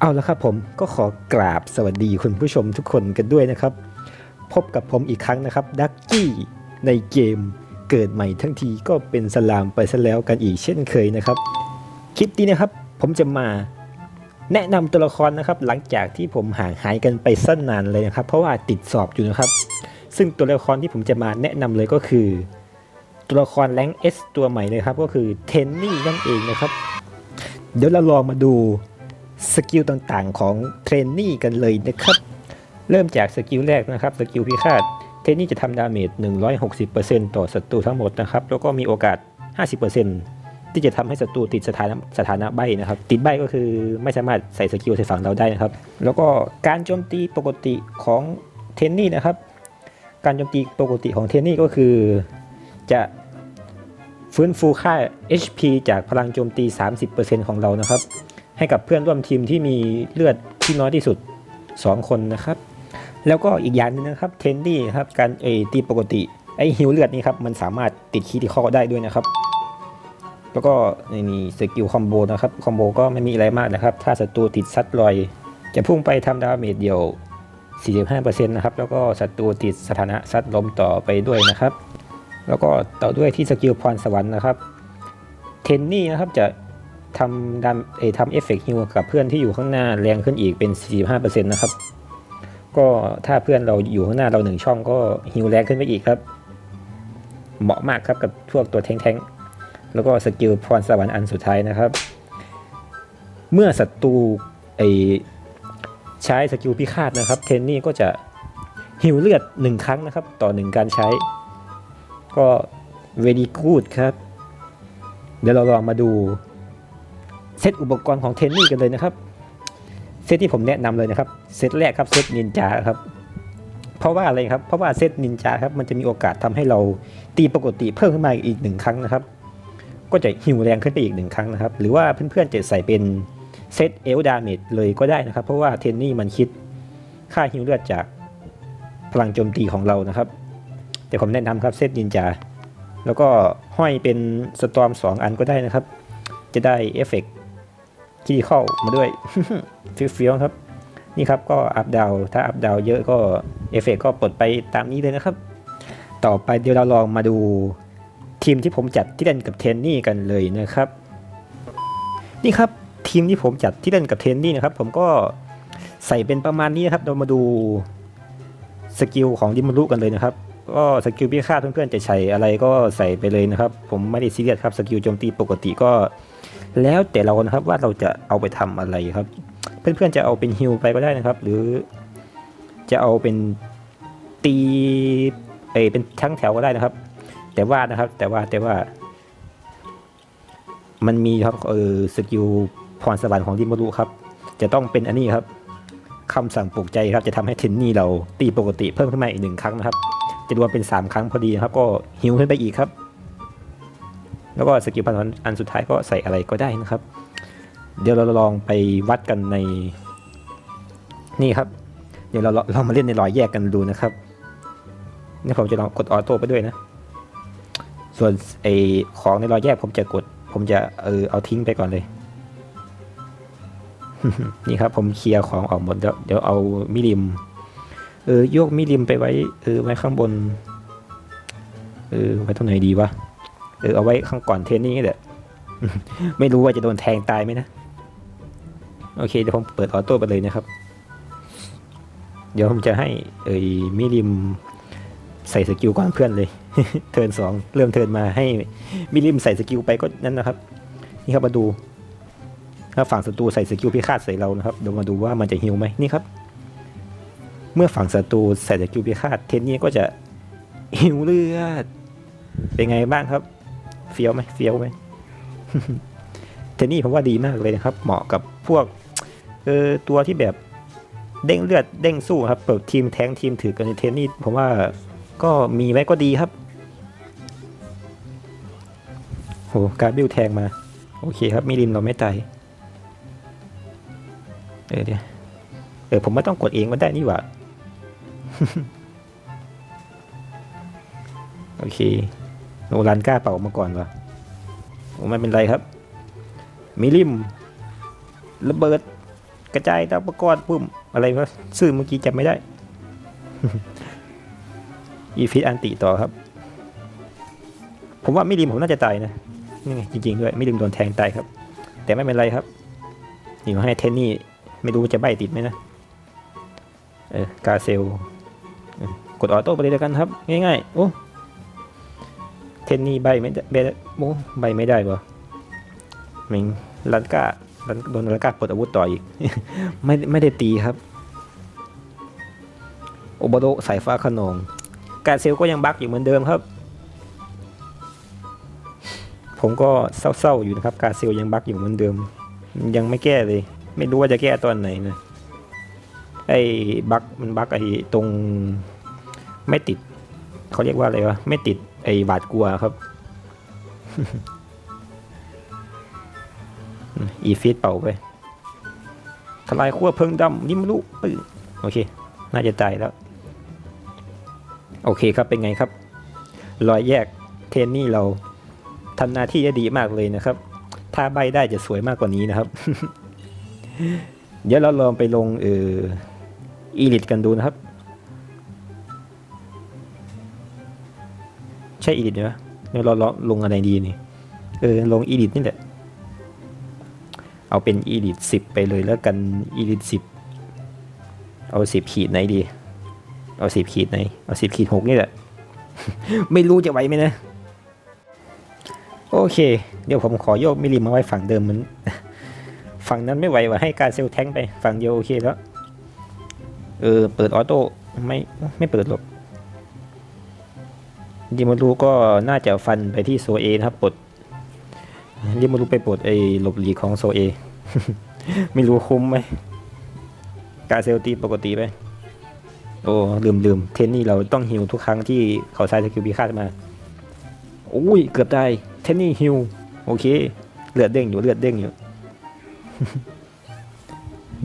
เอาละครับผมก็ขอกราบสวัสดีคุณผู้ชมทุกคนกันด้วยนะครับ พบกับผมอีกครั้งนะครับดักกี้ในเกมเกิดใหม่ทั้งทีก็เป็นสลามไปซะแล้วกันอีกเช่นเคยนะครับ คลิปนี้นะครับผมจะมาแนะนำตัวละครนะครับ หลังจากที่ผมห่างหายกันไปสั้นนานเลยนะครับ เพราะว่าติดสอบอยู่นะครับ ซึ่งตัวละครที่ผมจะมาแนะนำเลยก็คือ ตัวละครแรงค์ S ตัวใหม่เลยครับก็คือเทนนี่นั่นเองนะครับ เดี๋ยวเราลองมาดู สกิลต่างๆของเทรนนี่กันเลยนะครับ เริ่มจากสกิลแรกนะครับสกิลพิฆาตเทรนนี่จะทำดาเมจ 160%ต่อศัตรูทั้งหมดนะครับ แล้วก็มีโอกาส 50%ที่จะทำให้ศัตรูติดสถานะสถานะใบนะครับ ติดใบก็คือไม่สามารถใส่สกิลใส่ฝั่งเราได้นะครับ แล้วก็การโจมตีปกติของเทนนี่นะครับ การโจมตีปกติของเทนนี่ก็คือจะฟื้นฟูค่า HP จากพลังโจมตี 30%ของเรานะครับ ให้กับเพื่อนร่วมทีมที่มีเลือดที่น้อยที่สุด 2 คนนะครับ แล้วก็อีกอย่างหนึงนะครับเทนดี้ครับการเอตีปกติไอฮิวเลือดนี่ครับมันสามารถติดคีที่ข้อได้ด้วยนะครับ แล้วก็นี่สกิลคอมโบนะครับคอมโบก็ไม่มีอะไรมากนะครับ ถ้าศัตรูติดซัดลอย จะพุ่งไปทำดาเมจเดียว 45%นะครับแล้วก็ศัตรูติดสถานะซัดล้มต่อไปด้วยนะครับ แล้วก็ต่อด้วยที่สกิลพรสวรรค์นะครับเทนนี่นะครับจะ ทำดามเอทำเอฟเฟกต์ฮิวกับเพื่อนที่อยู่ข้างหน้าแรงขึ้นอีกเป็น 45%นะครับ ก็ถ้าเพื่อนเราอยู่ข้างหน้าเราหนึ่งช่องก็ฮิวแรงขึ้นไปอีกครับ เหมาะมากครับกับพวกตัวแท้งๆ แล้วก็สกิลพรสวรรค์อันสุดท้ายนะครับ เมื่อศัตรูไอใช้สกิลพิฆาตนะครับ เทนนี่ก็จะฮิวเลือดหนึ่งครั้งนะครับ ต่อหนึ่งการใช้ ก็ very good ครับ เดี๋ยวเราลองมาดู เซตอุปกรณ์ของเทนนี่กันเลยนะครับ เซตที่ผมแนะนำเลยนะครับ เซตแรกครับเซตนินจาครับ เพราะว่าอะไรครับ เพราะว่าเซตนินจาครับ มันจะมีโอกาสทำให้เราตีปกติเพิ่มขึ้นมาอีกหนึ่งครั้งนะครับ ก็จะหิวแรงขึ้นไปอีกหนึ่งครั้งนะครับ หรือว่าเพื่อนๆจะใส่เป็นเซตเอลดาเมจเลยก็ได้นะครับ เพราะว่าเทนนี่มันคิดค่าฮิวเลือดจากพลังโจมตีของเรานะครับ แต่ผมแนะนำครับเซตนินจาแล้วก็ห้อยเป็นสตอมสองอันก็ได้นะครับ จะได้เอฟเฟกต์ ที่เข้ามาด้วยฟิวๆครับ นี่ครับก็อัพดาวถ้าอัพดาวเยอะก็เอฟเฟกก็ปลดไปตามนี้เลยนะครับ ต่อไปเดี๋ยวเราลองมาดูทีมที่ผมจัดที่เล่นกับเทนนี่กันเลยนะครับ นี่ครับทีมที่ผมจัดที่เล่นกับเทนนี่นะครับ ผมก็ใส่เป็นประมาณนี้นะครับ เรามาดูสกิลของดิมารุกันเลยนะครับ ก็สกิลพิฆาตเพื่อนๆจะใช้อะไรก็ใส่ไปเลยนะครับ ผมไม่ได้ซีเรียสครับสกิลโจมตีปกติก็ แล้วแต่เรานะครับว่าเราจะเอาไปทำอะไรครับ เพื่อนๆจะเอาเป็นฮิลไปก็ได้นะครับ หรือจะเอาเป็นตีเอเป็นทั้งแถวก็ได้นะครับ แต่ว่านะครับแต่ว่าแต่ว่า มันมีครับเออสกิลพรสวรรค์ของดิมารุครับ จะต้องเป็นอันนี้ครับคำสั่งปลุกใจครับจะทำให้เทนนี่เราตีปกติเพิ่มขึ้นมาอีกหนึ่งครั้งนะครับ จะรวมเป็น 3 ครั้งพอดีนะครับ ก็ฮิวขึ้นไปอีกครับ แล้วก็สกิลพันธอันสุดท้ายก็ใส่อะไรก็ได้นะครับ เดี๋ยวเราลองไปวัดกันใน นี่ครับ เดี๋ยวเราเรามาเล่นในรอยแยกกันดูนะครับนี่ผมจะลองกดออโต้ไปด้วยนะ ส่วนไอของในรอยแยกผมจะกด ผมจะเออเอาทิ้งไปก่อนเลย นี่ครับ ผมเคลียร์ของออกหมดแล้วเดี๋ยวเอามิลิม เออโยกมิลิมไปไว้ เออไว้ข้างบน เออไว้ตรงไหนดีวะ เออเอาไว้ข้างก่อนเทนนี่แหละไม่รู้ว่าจะโดนแทงตายไหมนะ โอเคเดี๋ยวผมเปิดออโต้ไปเลยนะครับ เดี๋ยวผมจะให้เอ่ยมิริมใส่สกิลก่อนเพื่อนเลย เทิร์นสองเริ่มเทิร์นมาให้มิริมใส่สกิลไปก็นั่นนะครับ นี่ครับมาดู ถ้าฝั่งศัตรูใส่สกิลพิฆาตใส่เรานะครับเดี๋ยวมาดูว่ามันจะฮิวไหมนี่ครับ เมื่อฝั่งศัตรูใส่สกิลพิฆาตเทนนี่ก็จะฮิวเลือด เป็นไงบ้างครับ เฟี้ยวไหมเฟี้ยวไหมเทนนี่ผมว่าดีมากเลยนะครับ เหมาะกับพวกเออตัวที่แบบเด้งเลือดเด้งสู้ครับเปิดทีมแทงทีมถือกันในเทนนี่ผมว่าก็มีไว้ก็ดีครับโหการบิวแทงมา โอเคครับมีริมเราไม่ตายเออเดี๋ยวเออผมไม่ต้องกดเองก็ได้นี่หว่าโอเค โนรันกล้าเป่ามาก่อนวะโอ้ไม่เป็นไรครับ มิลิมระเบิดกระจายดาวประกอบปุ่มอะไรวะซื่อเมื่อกี้จำไม่ได้ อีฟิตอันติต่อครับ ผมว่าไม่ริมผมน่าจะตายนะนี่ไงจริงๆด้วยไม่ริมโดนแทงตายครับ แต่ไม่เป็นไรครับนี่เขาให้เทนนี่ไม่รู้จะใบติดไหมนะ เออกาเซล กดออโต้ไปเลยแล้วกันครับ ง่ายๆ โอ้ เทนนี่ใบไม่ได้ใบโอ้ใบไม่ได้ปะมิงลันก้าลันโดนลันก้าปลดอาวุธต่ออีก ไม่ไม่ได้ตีครับ โอบโดสายฟ้าขนองกาเซลก็ยังบักอยู่เหมือนเดิมครับ ผมก็เศร้าๆอยู่นะครับ กาเซลยังบักอยู่เหมือนเดิม ยังไม่แก้เลย ไม่รู้ว่าจะแก้ตอนไหนนะไอ้บักมันบักไอ้ตรง ไม่ติด เขาเรียกว่าอะไรวะไม่ติด ไอ้บาดกลัวครับ อีฟิตเป่าไปทลายขั้วเพิงดำยิ้มลุปื้อโอเค น่าจะตายแล้ว โอเคครับเป็นไงครับ รอยแยกเทนนี่เราทำหน้าที่ได้ดีมากเลยนะครับ ถ้าใบได้จะสวยมากกว่านี้นะครับ เดี๋ยวเราลองไปลงเอออีลิตกันดูนะครับ ช่อีลิตไหมเดี๋ยวเราลองลงอะไรดีนี่เออลงอีลิตนี่แหละ เอาเป็นอีลิตสิบไปเลยแล้วกันอีลิตสิบเอาสิบขีดไหนดี เอาสิบขีดไหน เอาสิบขีดหกนี่แหละ ไม่รู้จะไหวไหมนะ โอเค เดี๋ยวผมขอโยกมิลิมาไว้ฝั่งเดิมเหมันฝั่งนั้นไม่ไหวว่ะให้การเซลแทงไป ฝั่งเดียวโอเคแล้ว เออ เปิดออโต้ไม่ไม่เปิดหรอก ดิมารูก็น่าจะฟันไปที่โซเอนะครับปลดดิมารูไปปลดไอ้หลบหลีกของโซเอ ไม่รู้คุ้มไหมการเซลตีปกติไปโอ้ ลืมลืมเทนนี่เราต้องฮิวทุกครั้งที่เขาใช้สกิลพิฆาตมาอุ้ยเกือบได้เทนนี่ฮิวโอเค เลือดเด้งอยู่เลือดเด้งอยู่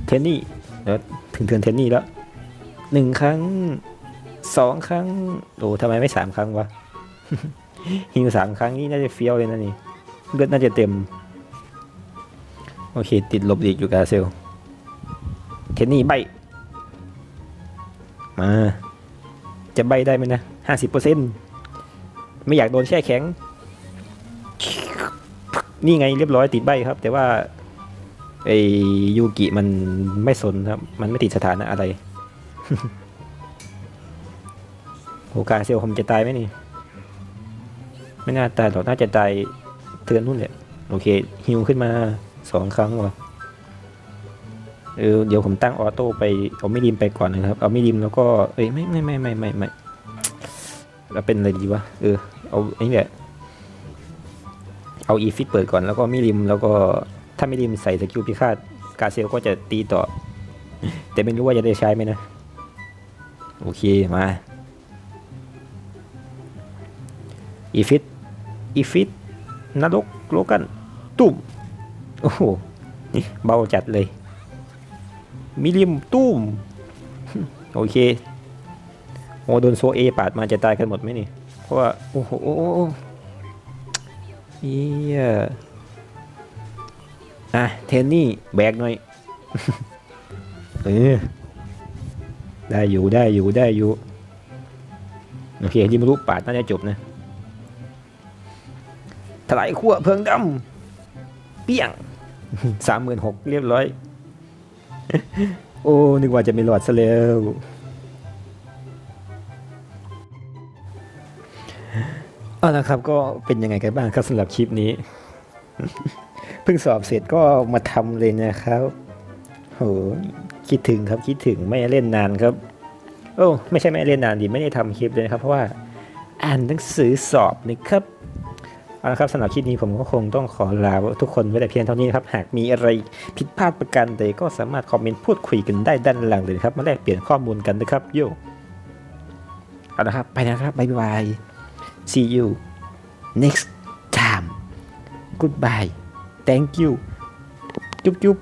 เทนนี่เดี๋ยวถึงเทินเทนนี่แล้วหนึ่งครั้ง สองครั้ง โอ้ทำไมไม่สามครั้งวะฮิวสามครั้งนี่น่าจะเฟี้ยวเลยนะนี่เลือดน่าจะเต็ม โอเค ติดลบหลีกอยู่กาเซล เทนนี่ใบ มา จะใบได้ไหมนะห้าสิบเปอร์เซ็นต์ไม่อยากโดนแช่แข็ง นี่ไงเรียบร้อยติดใบครับ แต่ว่าไอยูกิมันไม่สนครับ มันไม่ติดสถานะอะไร โอกาเซลผมจะตายไหมนี่ ไม่น่าตายหรอกน่าจะตายเทือนนู่นแหละโอเคฮิวขึ้นมาสองครั้งว่ะเออเดี๋ยวผมตั้งออโต้ไปเอาไม่ริมไปก่อนนะครับ เอาไม่ริมแล้วก็เอ้ยไม่ไม่ไม่ไม่ไม่ไม่เราเป็นอะไรดีวะเออเอาไอ้นี่แหละเอาอีฟิตเปิดก่อนแล้วก็ไม่ริมแล้วก็ถ้าไม่ริมใส่สกิลพิฆาตกาเซลก็จะตีต่อ แต่ไม่รู้ว่าจะได้ใช้ไหมนะ โอเคมา อีฟิตอีฟิตนรกโลกันตุ่มโอ้โหนี่เบาจัดเลย มิลิมตุ้ม โอเคโอโดนโซเอปาดมาจะตายกันหมดไหมนี่ เพราะว่า โอ้โหโอ้โหโอ้โหเฮียอะ เทนนี่ แบกหน่อย เออ ได้อยู่ได้อยู่ได้อยู่ โอเคยิมรุปาดน่าจะจบนะ ถลายขั้วเพลิงดำเปี้ยงสามหมื่นหกเรียบร้อย โอ้ นึกว่าจะไม่รอดซะแล้วเอาละครับก็เป็นยังไงกันบ้างครับสำหรับคลิปนี้ เพิ่งสอบเสร็จก็มาทำเลยนะครับโหคิดถึงครับคิดถึงไม่ได้เล่นนานครับ โอ้ไม่ใช่ไม่ได้เล่นนานดิไม่ได้ทำคลิปเลยนะครับ เพราะว่า อ่านหนังสือสอบนะครับ เอาละครับสำหรับคลิปนี้ผมก็คงต้องขอลาทุกคนไว้แต่เพียงเท่านี้ครับหากมีอะไรผิดพลาดประการใดก็สามารถคอมเมนต์พูดคุยกันได้ด้านล่างเลยครับมาแลกเปลี่ยนข้อมูลกันนะครับโยเอาละครับไปนะครับบ๊ายบาย see you next time goodbye thank you จุ๊บจุ๊บ